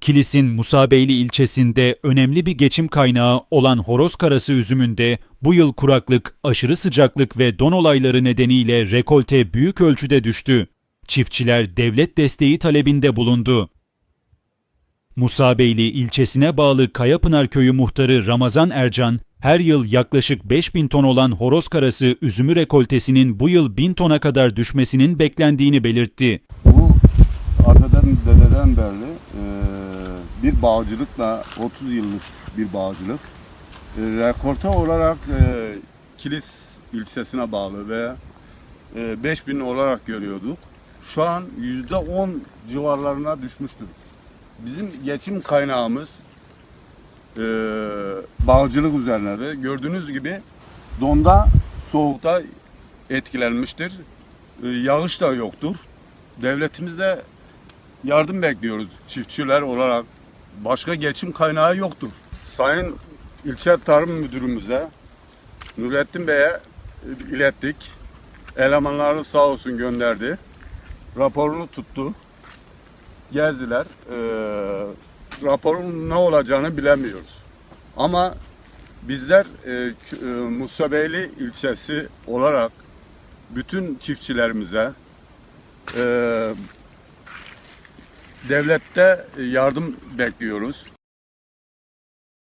Kilis'in Musabeyli ilçesinde önemli bir geçim kaynağı olan horoz karası üzümünde bu yıl kuraklık, aşırı sıcaklık ve don olayları nedeniyle rekolte büyük ölçüde düştü. Çiftçiler devlet desteği talebinde bulundu. Musabeyli ilçesine bağlı Kayapınar köyü muhtarı Ramazan Ercan, her yıl yaklaşık 5000 ton olan horoz karası üzümü rekoltesinin bu yıl 1000 tona kadar düşmesinin beklendiğini belirtti. Bu atadan dededen beri bir bağcılıkla 30 yıllık bir bağcılık. E, rekorte olarak e, Kilis ilçesine bağlı ve e, 5000 olarak görüyorduk. Şu an %10 civarlarına düşmüştür. Bizim geçim kaynağımız e, bağcılık üzerine ve gördüğünüz gibi donda soğukta etkilenmiştir. E, yağış da yoktur. Devletimizde yardım bekliyoruz çiftçiler olarak. Başka geçim kaynağı yoktur. Sayın ilçe tarım müdürümüze Nurettin Bey'e ilettik. Elemanları sağ olsun gönderdi. Raporunu tuttu. Geldiler. Ee, raporun ne olacağını bilemiyoruz. Ama bizler e, e, Musabeyli ilçesi olarak bütün çiftçilerimize e, devlette yardım bekliyoruz.